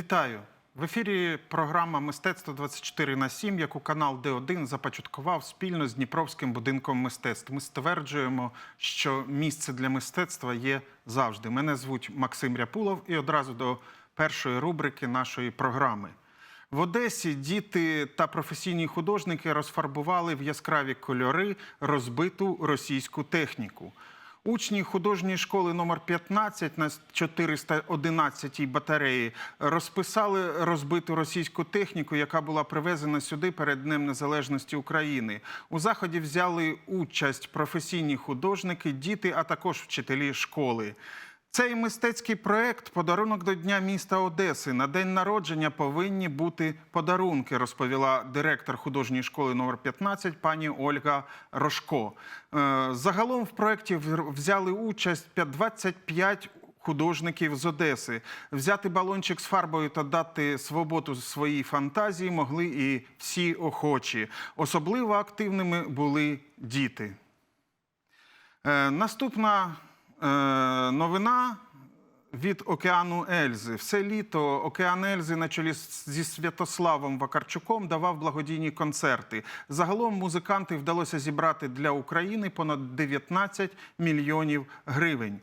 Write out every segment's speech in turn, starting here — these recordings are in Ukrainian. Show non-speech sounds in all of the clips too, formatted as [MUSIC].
Вітаю! В ефірі програма Мистецтво 24 на 7, яку канал Д1 започаткував спільно з Дніпровським будинком мистецтв. Ми стверджуємо, що місце для мистецтва є завжди. Мене звуть Максим Ряпулов і одразу до першої рубрики нашої програми. В Одесі діти та професійні художники розфарбували в яскраві кольори розбиту російську техніку. Учні художньої школи номер 15 на 411 батареї розписали розбиту російську техніку, яка була привезена сюди перед Днем Незалежності України. У заході взяли участь професійні художники, діти, а також вчителі школи. Цей мистецький проект подарунок до Дня міста Одеси. На день народження повинні бути подарунки, розповіла директор художньої школи номер 15 пані Ольга Рожко. Е, Загалом в проєкті взяли участь 25 художників з Одеси. Взяти балончик з фарбою та дати свободу своїй фантазії могли і всі охочі. Особливо активними були діти. Е, Наступна новина від океану Ельзи. Все літо океан Ельзи на чолі зі Святославом Вакарчуком давав благодійні концерти. Загалом музиканти вдалося зібрати для України понад 19 мільйонів гривень.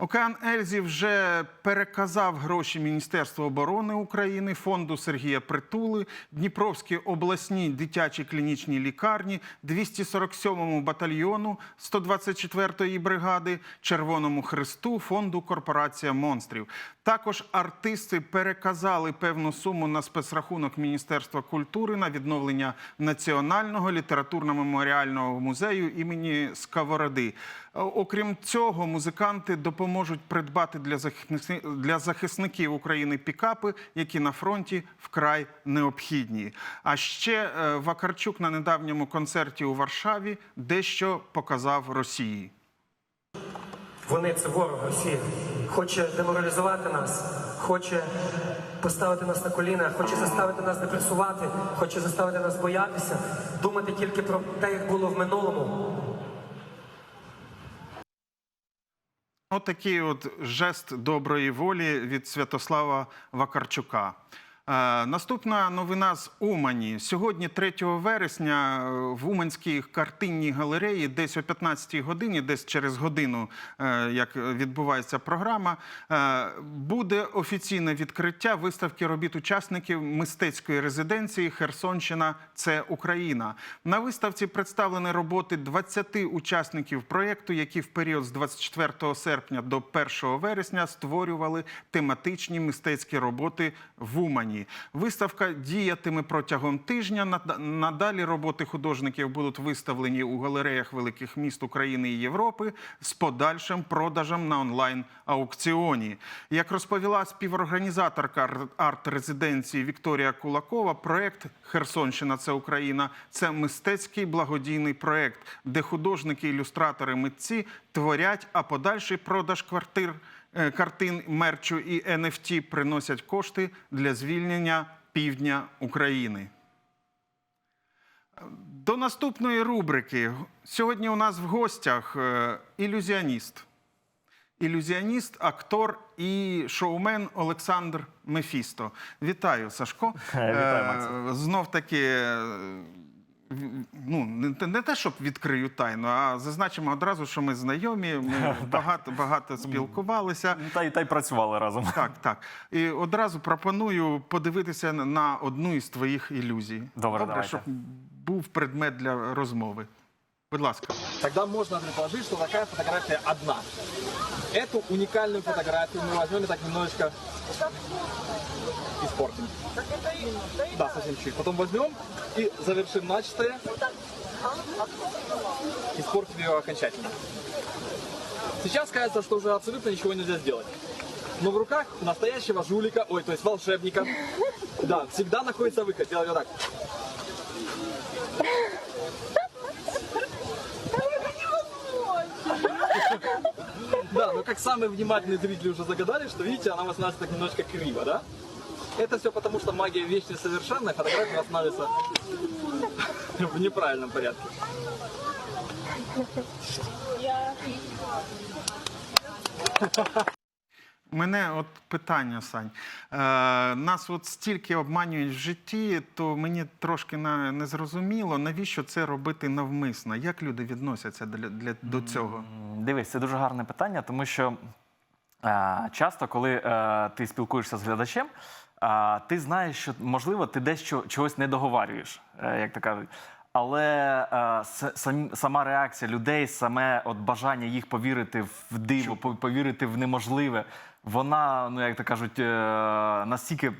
Океан Ельзі вже переказав гроші Міністерству оборони України, фонду Сергія Притули, Дніпровській обласній дитячій клінічній лікарні, 247-му батальйону 124-ї бригади, Червоному Хресту, фонду Корпорація монстрів. Також артисти переказали певну суму на спецрахунок Міністерства культури на відновлення Національного літературно-меморіального музею імені Сковороди. Е, Окрім цього, музиканти допоможуть придбати для захисни- для захисників України пікапи, які на фронті вкрай необхідні. А ще е, Вакарчук на недавньому концерті у Варшаві дещо показав Росії. Вони це ворог Росії. Хоче деморалізувати нас, хоче поставити нас на коліна, хоче заставити нас депресувати, хоче заставити нас боятися, думати тільки про те, як було в минулому. Отакий от жест доброї волі від Святослава Вакарчука. Е, наступна новина з Умані. Сьогодні, 3 вересня, е, в Уманській картинній галереї, десь о 15-й годині, десь через годину, е, як відбувається програма, буде офіційне відкриття виставки робіт учасників мистецької резиденції Херсонщина це Україна. На виставці представлені роботи 20 учасників проєкту, які в період з 24 серпня до 1 вересня створювали тематичні мистецькі роботи в Умані. Виставка діятиме протягом тижня. Над- Надалі роботи художників будуть виставлені у галереях великих міст України і Європи з подальшим продажем на онлайн аукціоні. Як розповіла співорганізаторка арт-резиденції Вікторія Кулакова, проект Херсонщина це Україна це мистецький благодійний проект, де художники, ілюстратори, митці творять, а подальший продаж квартир картин, мерчу і NFT приносять кошти для звільнення півдня України. До наступної рубрики. Сьогодні у нас в гостях е, ілюзіоніст. Ілюзіоніст, актор і шоумен Олександр Мефісто. Вітаю, Сашко. Вітаю. Е, Знов таки. Ну, не, те- не те, щоб відкрию тайну, а зазначимо одразу, що ми знайомі, ми [LAUGHS] багато, багато спілкувалися. Та й та й працювали разом. Так, так. І одразу пропоную подивитися на одну із твоїх ілюзій. Добре, давайте. щоб був предмет для розмови. Будь ласка. Тогда можно предположить, что такая фотография одна. Эту уникальную фотографию мы возьмем и так немножечко испортим. Да, совсем чуть. Потом возьмем и завершим начатое. Испортим ее окончательно. Сейчас кажется, что уже абсолютно ничего нельзя сделать. Но в руках настоящего жулика, ой, то есть волшебника, да, всегда находится выход. Вот так. Да, но как самые внимательные зрители уже загадали, что видите, она восстанавливается так немножко криво, да? Это все потому, что магия вещь несовершенная, фотография восстанавливается [LAUGHS] в неправильном порядке. Мене от питання, Сань. Е, нас от стільки обманюють в житті, то мені трошки на, не зрозуміло, навіщо це робити навмисно? Як люди відносяться для, для, до цього? Дивись, це дуже гарне питання, тому що е, часто, коли е, ти спілкуєшся з глядачем, е, ти знаєш, що можливо ти дещо чогось не договарюєш, е, як то кажуть. Але е, с- сама реакція людей, саме от бажання їх повірити в диво, по- повірити в неможливе, вона, ну як то кажуть, е, настільки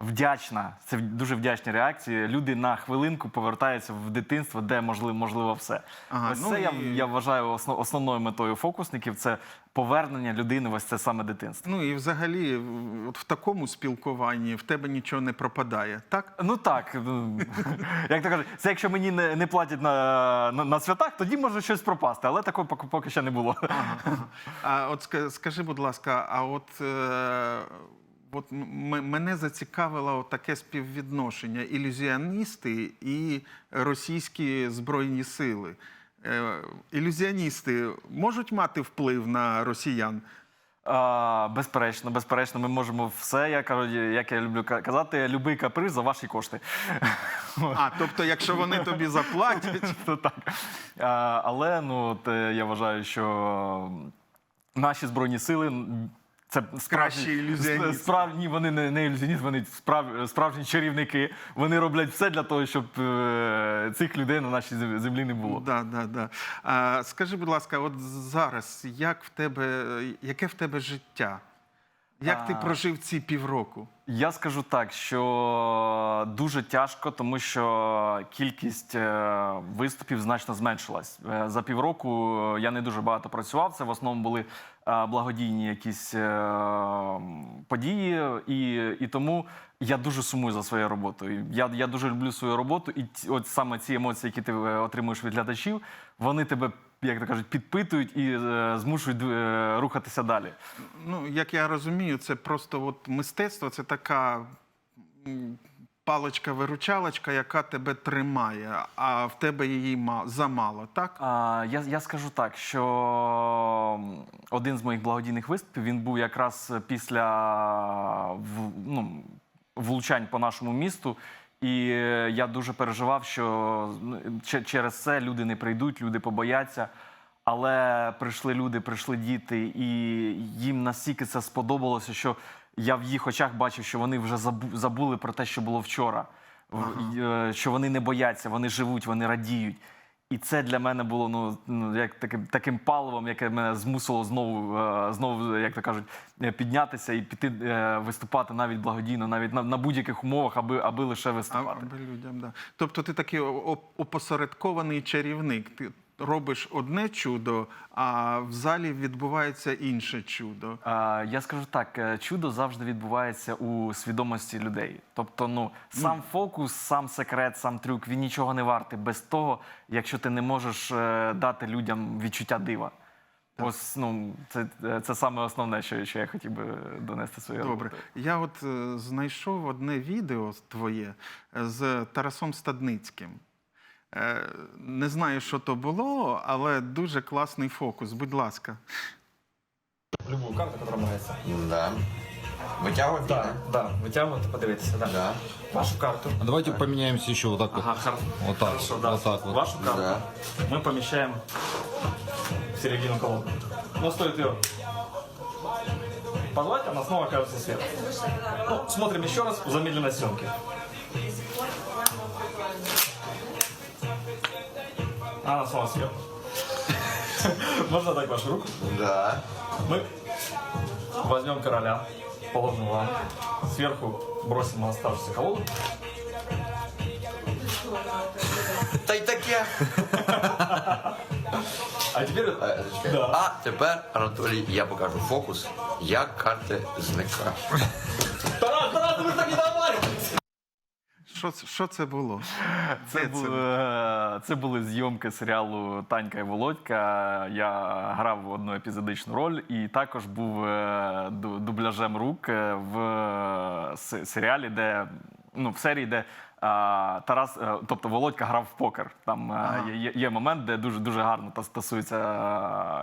вдячна. Це дуже вдячні реакції. Люди на хвилинку повертаються в дитинство, де можливо, можливо все. Ага, ось ну це я, і- я вважаю основ, основною метою фокусників це повернення людини. в Ось це саме дитинство. Ну і взагалі, от в такому спілкуванні в тебе нічого не пропадає, так? Ну так, ну, [LAUGHS] як то кажуть, це якщо мені не, не платять на, на, на святах, тоді може щось пропасти, але такого поки, поки ще не було. А от скажи, будь ласка, а от, е, от мене зацікавило таке співвідношення ілюзіоністи і російські збройні сили. Е, ілюзіоністи можуть мати вплив на росіян? А, безперечно, безперечно, ми можемо все. Я кажу, як я люблю казати, любий каприз за ваші кошти. [LAUGHS] А, тобто, якщо вони тобі заплатять, [LAUGHS] То так. А, але ну, от, е, я вважаю, що наші збройні сили. Це Кращі ілюзіоністи. справжні, вони не, не ілюзіоністи, вони справ, справжні чарівники. Вони роблять все для того, щоб е, цих людей на нашій землі не було. Да, да, да. А, скажи, будь ласка, от зараз як в тебе, яке в тебе життя? Як ти прожив ці півроку? Я скажу так, що дуже тяжко, тому що кількість е, виступів значно зменшилась. Е, За півроку я не дуже багато працював. Це в основному були благодійні якісь е, події, і, і тому я дуже сумую за своєю роботою. Я, я дуже люблю свою роботу, і от саме ці емоції, які ти е, отримуєш від глядачів, вони тебе, як то кажуть, підпитують і е, змушують е, рухатися далі. Ну, як я розумію, це просто от мистецтво це така паличка-виручалочка, яка тебе тримає, а в тебе її ма- замало, так? А, я, я скажу так, що один з моїх благодійних виступів він був якраз після ну, влучань по нашому місту. І е, я дуже переживав, що ну, через це люди не прийдуть, люди побояться. Але прийшли люди, прийшли діти, і їм настільки це сподобалося, що я в їх очах бачив, що вони вже забу- забули про те, що було вчора. І, е, Що вони не бояться, вони живуть, вони радіють. І це для мене було ну, ну як таким таким паливом, яке мене змусило знову, е, знову, як то кажуть, е, піднятися і піти виступати навіть благодійно, навіть на, на будь-яких умовах, аби, аби лише А, виступати. аби людям, да. Тобто ти такий опосередкований чарівник. Ти робиш одне чудо, а в залі відбувається інше чудо. Е, Я скажу так: е, чудо завжди відбувається у свідомості людей. Тобто, ну сам фокус, сам секрет, сам трюк він нічого не вартий без того, якщо ти не можеш е, дати людям відчуття дива. Ось ну це, е, це саме основне, що, що я хотів би донести своєю Добре. роботою. Я от е, знайшов одне відео твоє з Тарасом Стадницьким. Е, не знаю, що то було, але дуже класний фокус. Будь ласка. Любую карту, которая нравится. Да. Вытягивать? Да, да, вытягивайте, подивитися, да. Да. Вашу карту. А Давайте поменяемся еще вот так вот. Ага, хор- Вот так, хорошо, да. вот так вот. Вашу карту Да. мы помещаем в середину колоды. Но стоит ее позвать, она снова окажется сверху. Ну, смотрим еще раз в замедленной съемке. Она снова сверху. Можно дать вашу руку? Да. Мы возьмем короля, положим вам, сверху бросим на оставшуюся колоду. Та й таке. А теперь Е, зачекай. Да. А тепер, Анатолій, я покажу фокус, як карти зникають. Тарас, Тарас, ви ж так договаривались! Що, що це було? Це, бу- це? е, це були зйомки серіалу Танька і Володька. Я грав одну епізодичну роль і також був е, дубляжем рук е, в серіалі, де ну, в серії, де Тарас, е, тобто Володька грав в покер. Там е, Ага. є, є- момент, де дуже дуже гарно тас- тасуються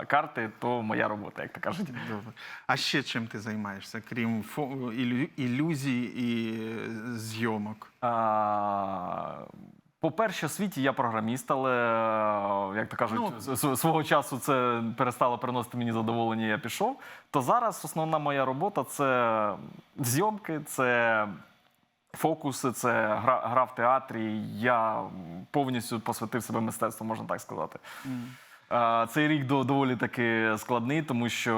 е, карти, то моя робота, як то кажуть. Добре. А ще чим ти займаєшся, крім фо- ілю- ілюзій і зйомок? А, По перше, світі я програміст, але як то кажуть, Ну. свого часу це перестало приносити мені задоволення. Я пішов. То зараз основна моя робота це зйомки, це фокуси, це гра, гра в театрі. Я повністю посвятив себе мистецтву, можна так сказати. Е, Цей рік доволі таки складний, тому що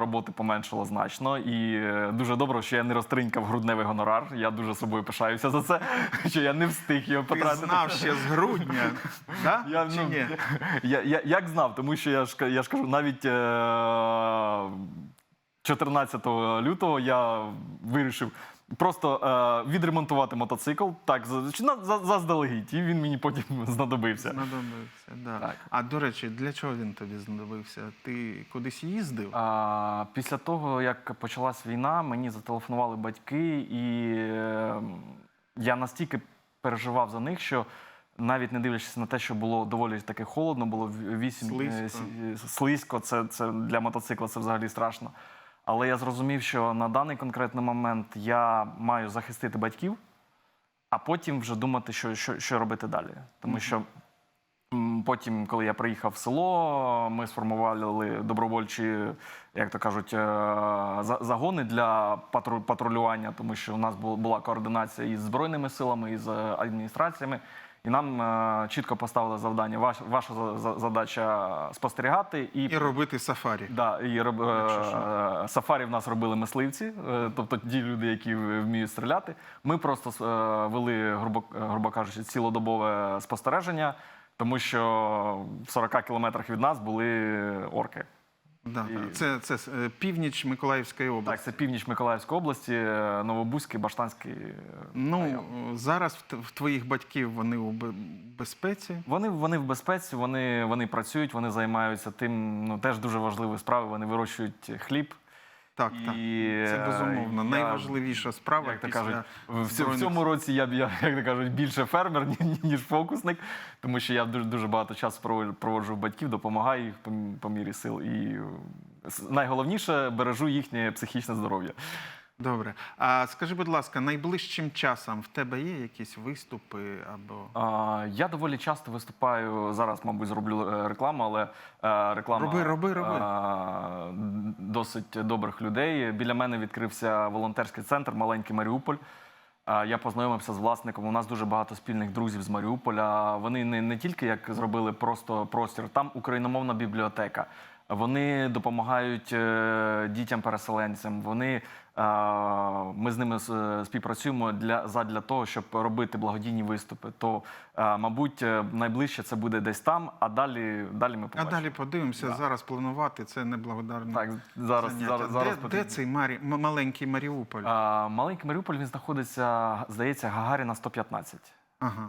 роботи поменшало значно. І е, дуже добре, що я не розтринькав грудневий гонорар. Я дуже собою пишаюся за це, [LAUGHS] що я не встиг його Ти знав ще з грудня, [LAUGHS] да? Я, чи ну, ні? я, я, як знав, тому що я ж, я ж кажу, навіть е, 14 лютого я вирішив просто е, відремонтувати мотоцикл так заздалегідь, і він мені потім [LAUGHS] знадобився. Знадобився, да. Так. А до речі, для чого він тобі знадобився? Ти кудись їздив? А, після того, як почалась війна, мені зателефонували батьки, і е, я настільки переживав за них, що навіть не дивлячись на те, що було доволі таки холодно, було вісім Слизько. е, слизько, це, це для мотоцикла це взагалі страшно. Але я зрозумів, що на даний конкретний момент я маю захистити батьків, а потім вже думати, що, що, що робити далі. Тому що Потім, коли я приїхав в село, ми сформували добровольчі, як то кажуть, е, загони для патрулювання, тому що у нас була координація із збройними силами, із е, адміністраціями. І нам е, чітко поставили завдання. Ваш, ваша за- за- задача спостерігати і, І робити сафарі. Да, і роб, е, е, сафарі в нас робили мисливці, тобто ті люди, які вміють стріляти. Ми просто вели, грубо, грубо кажучи, цілодобове спостереження, тому що в 40 кілометрах від нас були орки. Да. І- Це, це е, північ Миколаївської області. Так, це північ Миколаївської області, е, Новобузький, Баштанський. е, Ну, зараз в, т- в твоїх батьків вони у бе- безпеці. Вони, вони в безпеці, вони, вони працюють, вони займаються тим, ну теж дуже важливою справою. Вони вирощують хліб. Так, І, так. Це е, безумовно. я- Найважливіша справа. Як після кажуть, в, в цьому році я я, як то кажуть, більше фермер, [LAUGHS] ніж фокусник, тому що я дуже, дуже багато часу проводжу- проводжу батьків, допомагаю їх по, по мірі сил. І е, найголовніше бережу їхнє психічне здоров'я. Добре. А скажи, будь ласка, найближчим часом в тебе є якісь виступи або. А, я доволі часто виступаю зараз, мабуть, зроблю е, рекламу, але е, реклама Роби, роби, роби. е, досить добрих людей. Біля мене відкрився волонтерський центр Маленький Маріуполь. Е, Я познайомився з власником. У нас дуже багато спільних друзів з Маріуполя. Вони не, не тільки як зробили просто простір, там україномовна бібліотека. Вони допомагають е, дітям-переселенцям. Вони е, ми з ними е, співпрацюємо для задля того, щоб робити благодійні виступи. То, мабуть, найближче це буде десь там, а далі далі ми А далі подивимося, зараз планувати це неблагодарне. Так, зараз, заняття. зараз, зараз де, де цей Марі... маленький Маріуполь? А, маленький Маріуполь він знаходиться, здається, Гагаріна 115. Ага.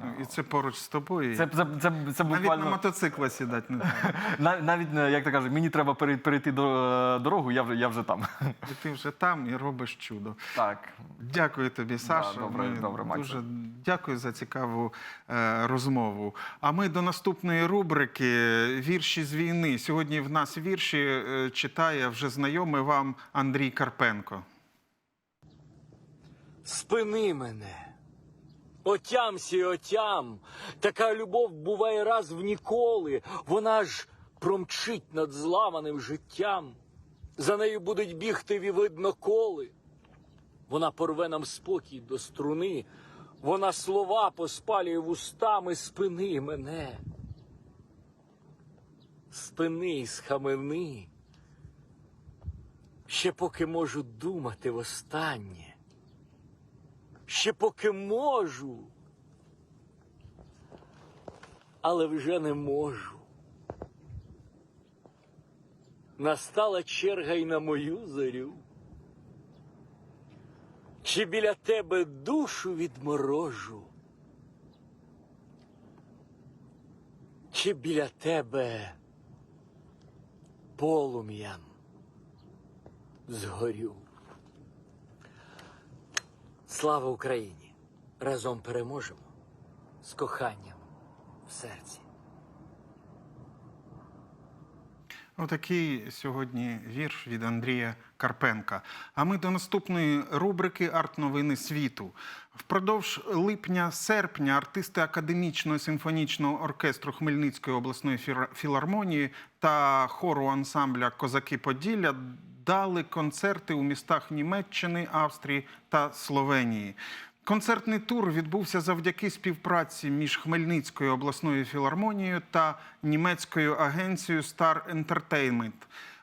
Так. І це поруч з тобою. Це, це, це, це Навіть буквально на мотоцикла сідати не треба. [LAUGHS] нав- навіть е, як то кажуть, мені треба перей- перейти до е, дорогу, я вже я вже там. І ти вже там і робиш чудо. Так. Дякую тобі, Саша. добре, Ми добре, Максе. дуже дякую за цікаву е, розмову. А ми до наступної рубрики Вірші з війни. Сьогодні в нас вірші е, читає вже знайомий вам Андрій Карпенко. Спини мене. Отямсі, отям. Така любов буває раз в ніколи. Вона ж промчить над зламаним життям. За нею будуть бігти ві видно коли. Вона порве нам спокій до струни. Вона слова поспалює вустами. Спини мене. Спини, схамени. Ще поки можу думати востаннє ще поки можу, але вже не можу. Настала черга й на мою зорю. Чи біля тебе душу відморожу? Чи біля тебе полум'ям згорю? Слава Україні! разом переможемо з коханням в серці. Отакий сьогодні вірш від Андрія Карпенка. А ми до наступної рубрики Арт-новини світу. Впродовж липня-серпня артисти академічного симфонічного оркестру Хмельницької обласної філармонії та хору ансамбля Козаки Поділля дали концерти у містах Німеччини, Австрії та Словенії. Концертний тур відбувся завдяки співпраці між Хмельницькою обласною філармонією та німецькою агенцією Star Entertainment.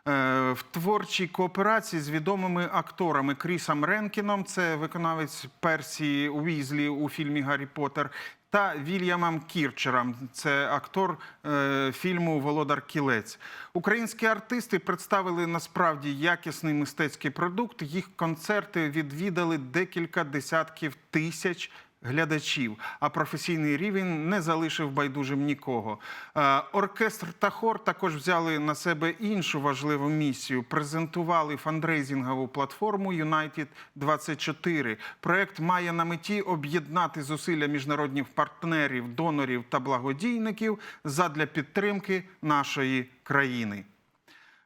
Е, В творчій кооперації з відомими акторами Крісом Ренкіном, це виконавець Персії Уізлі у фільмі Гаррі Поттер, та Вільямом Кірчером, це актор е, фільму Володар Кілець. Українські артисти представили насправді якісний мистецький продукт. Їх концерти відвідали декілька десятків тисяч глядачів, а професійний рівень не залишив байдужим нікого. Е, Оркестр та хор також взяли на себе іншу важливу місію. Презентували фандрейзингову платформу United 24 Проект має на меті об'єднати зусилля міжнародних партнерів, донорів та благодійників задля підтримки нашої країни.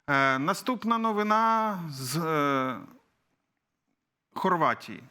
Е, Наступна новина з е, Хорватії.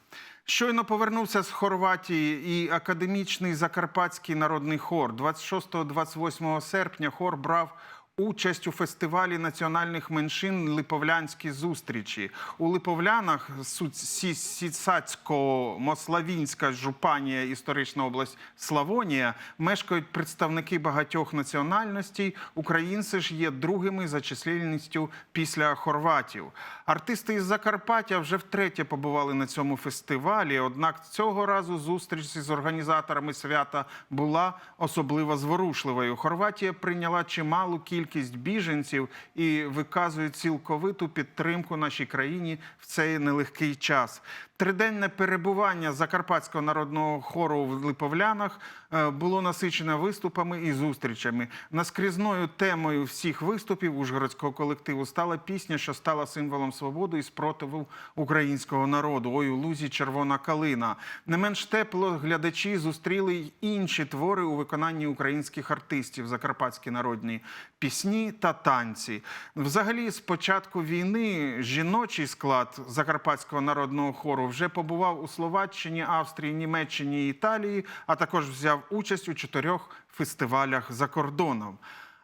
Щойно повернувся з Хорватії і академічний Закарпатський народний хор. 26-28 серпня хор брав участь у фестивалі національних меншин Липовлянські зустрічі. У Липовлянах Сіцацько-Мославінська жупанія, історична область Славонія, мешкають представники багатьох національностей. Українці ж є другими за чисельністю після хорватів. Артисти із Закарпаття вже втретє побували на цьому фестивалі. Однак цього разу зустріч з організаторами свята була особливо зворушливою. Хорватія прийняла чималу кількість біженців і виказує цілковиту підтримку нашій країні в цей нелегкий час. Триденне перебування Закарпатського народного хору в Липовлянах е, було насичене виступами і зустрічами. Наскрізною темою всіх виступів ужгородського колективу стала пісня, що стала символом свободи і спротиву українського народу. Ой, у лузі червона калина. Не менш тепло глядачі зустріли й інші твори у виконанні українських артистів закарпатські народні пісні та танці. Взагалі, з початку війни жіночий склад закарпатського народного хору вже побував у Словаччині, Австрії, Німеччині Італії, а також взяв участь у чотирьох фестивалях за кордоном.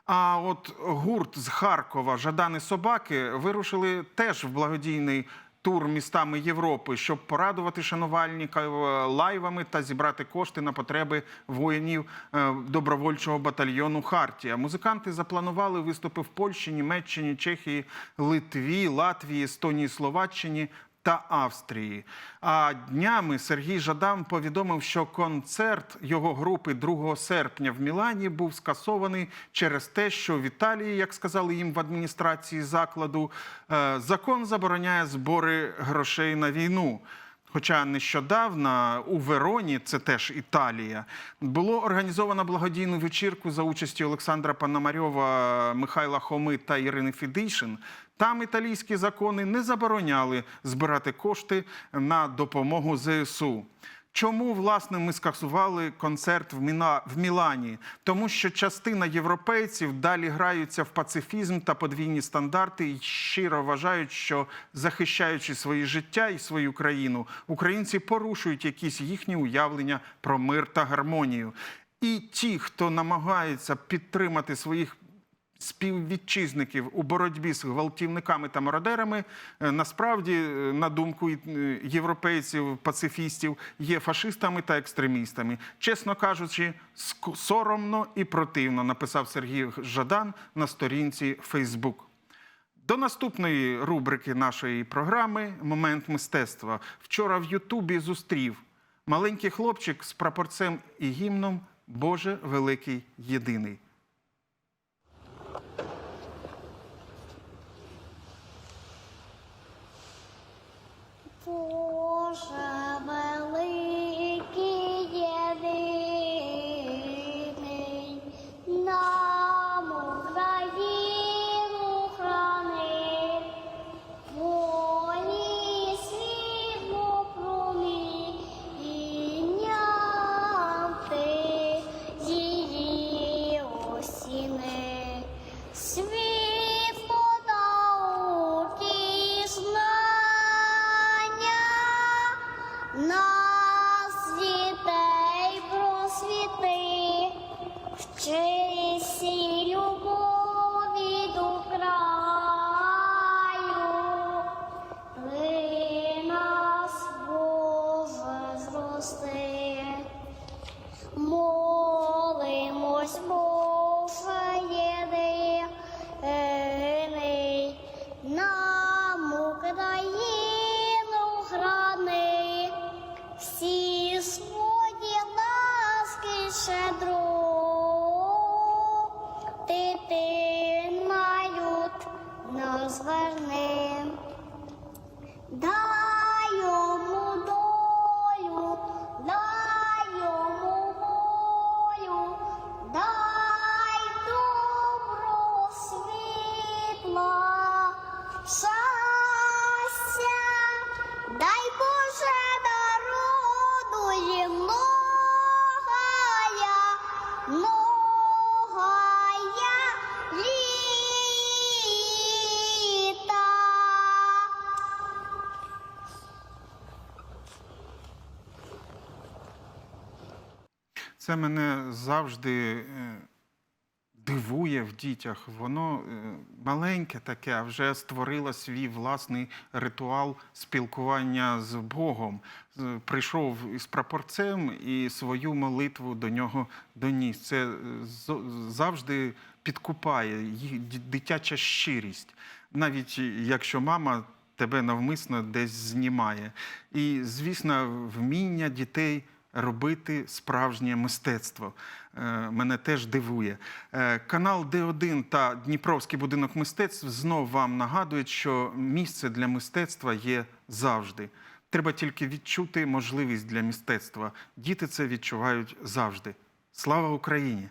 А от гурт з Харкова Жадани Собаки вирушили теж в благодійний тур містами Європи, щоб порадувати шанувальників лайвами та зібрати кошти на потреби воїнів е, добровольчого батальйону Хартія. Музиканти запланували виступи в Польщі, Німеччині, Чехії, Литві, Латвії, Естонії, Словаччині та Австрії. А днями Сергій Жадан повідомив, що концерт його групи 2 серпня в Мілані був скасований через те, що в Італії, як сказали їм в адміністрації закладу, е, закон забороняє збори грошей на війну. Хоча нещодавно у Вероні, це теж Італія, було організовано благодійну вечірку за участі Олександра Пономарьова, Михайла Хоми та Ірини Фідишин. Там італійські закони не забороняли збирати кошти на допомогу ЗСУ. Чому власне ми скасували концерт в Міна в Мілані? Тому що частина європейців далі граються в пацифізм та подвійні стандарти і щиро вважають, що захищаючи свої життя і свою країну, українці порушують якісь їхні уявлення про мир та гармонію. І ті, хто намагаються підтримати своїх співвітчизників у боротьбі з гвалтівниками та мародерами, е, насправді, е, на думку е, європейців, пацифістів, є фашистами та екстремістами. Чесно кажучи, соромно і противно, написав Сергій Жадан на сторінці Фейсбук. До наступної рубрики нашої програми Момент мистецтва. Вчора в Ютубі зустрів маленький хлопчик з прапорцем і гімном Боже великий єдиний. Боже великий Це мене завжди е, дивує в дітях. Воно е, маленьке таке, а вже створило свій власний ритуал спілкування з Богом. Прийшов із прапорцем і свою молитву до нього доніс. Це е, завжди підкупає їх дитяча щирість. Навіть якщо мама тебе навмисно десь знімає. І, звісно, вміння дітей робити справжнє мистецтво. Е, Мене теж дивує. Е, Канал Д1 та Дніпровський будинок мистецтв знов вам нагадують, що місце для мистецтва є завжди. Треба тільки відчути можливість для мистецтва. Діти це відчувають завжди. Слава Україні!